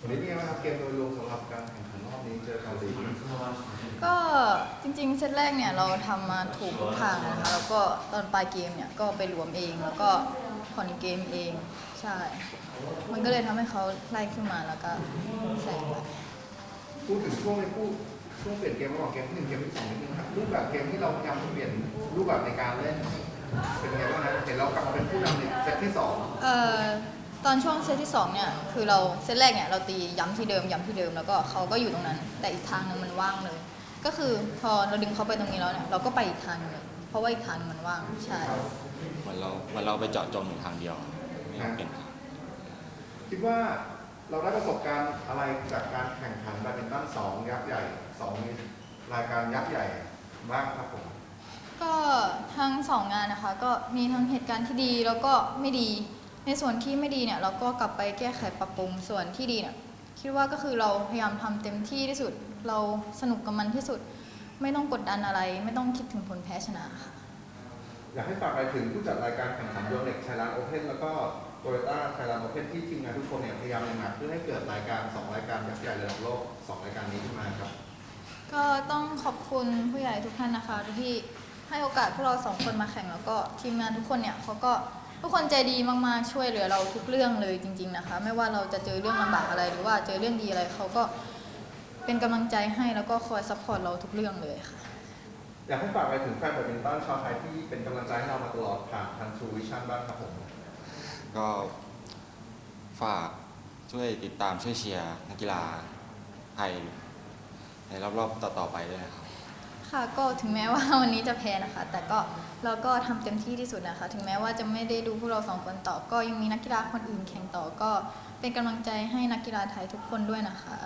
วันนี้เป็นไงบ้างครับเกมโดยรวมสำหรับการแข่งขันรอบนี้เจอเกาหลีก็จริงๆ เซตแรกเนี่ยเราทำมาถูกทุกทางนะคะแล้วก็ตอนปลายเกมเนี่ยก็ไปรวมเองแล้วก็ผ่อนเกมเองใช่ มันก็เลยทำให้เขาไล่ขึ้นมาแล้วก็แซงไปพูดถึงช่วงในพูดช่วงเปลี่ยนเกมระหว่างเกมที่หนึ่งเกมที่สองนิดนึงครับรูปแบบเกมที่เราพยายามเปลี่ยนรูปแบบในการเล่น เป็นไงบ้างนะเห็นเรากลับมาเป็นผู้นำในเซตที่สอง เอ่อ ตอนช่วงเซตที่สองเนี่ยคือเราเซตแรกเนี่ยเราตีย้ำที่เดิมย้ำที่เดิมแล้วก็เขาก็อยู่ตรงนั้น แต่อีกทางหนึงมันว่างเลย ก็คือพอเราดึงเขาไปตรงนี้แล้วเนี่ยเราก็ไปอีกทางหนึงเลยเพราะว่าอีกทางหนึ่งมันว่างใช่เหมือนเราเหมือนเราไปเจาะจงอยู่ทางเดียวไม่ต้องเปลี่ยนทางคิดว่าเราได้ประสบการณ์อะไรจากการแข่งขันแบดมินตันสองยักษ์ใหญ่สองรายการยักษ์ใหญ่บ้างครับผมก็ทั้งสองงานนะคะ ก็มีทั้งเหตุการณ์ที่ดีแล้วก็ไม่ดี ในส่วนที่ไม่ดีเนี่ยเราก็กลับไปแก้ไขปรับปรุงส่วนที่ดีเนี่ยคิดว่าก็คือเราพยายามทำเต็มที่ที่สุด เราสนุกกับมันที่สุด ไม่ต้องกดดันอะไร ไม่ต้องคิดถึงผลแพ้ชนะค่ะอยากให้ฝากไปถึงผู้จัดรายการแข่งขันโยเน็กไทยแลนด์โอเพนแล้วก็โตโยต้าไทยแลนด์โอเพนที่ทีมงานทุกคนเนี่ยพยายามอย่างหนักเพื่อให้เกิดรายการสองรายการยักษ์ใหญ่ระดับโลกสองรายการนี้ขึ้นมาครับ ก็ต้องขอบคุณผู้ใหญ่ทุกท่านนะคะที่ให้โอกาสพวกเราสองคนมาแข่งแล้วก็ทีมงานทุกคนเนี่ยเขาก็ ทุกคนใจดีมากๆช่วยเหลือเราทุกเรื่องเลยจริง ๆนะคะ ไม่ว่าเราจะเจอเรื่องลำบากอะไรหรือว่าเจอเรื่องดีอะไรเขาก็เป็นกำลังใจให้แล้วก็คอยซัพพอร์ตเราทุกเรื่องเลยค่ะ อยากให้ฝากไปถึงแฟนแบดมินตันชาวไทยที่เป็นกำลังใจให้เรามาตลอดผ่านทาง True Vision บ้างครับผม ก็ฝากช่วยติดตามช่วยเชียร์นักกีฬาไทยในรอบๆต่อๆไปด้วยนะครับ ค่ะก็ถึงแม้ว่าวันนี้จะแพ้นะคะ แต่ก็เราก็ทำเต็มที่ที่สุดนะคะ ถึงแม้ว่าจะไม่ได้ดูพวกเราสองคนต่อ ก็ยังมีนักกีฬาคนอื่นแข่งต่อก็เป็นกำลังใจให้นักกีฬาไทยทุกคนด้วยนะคะ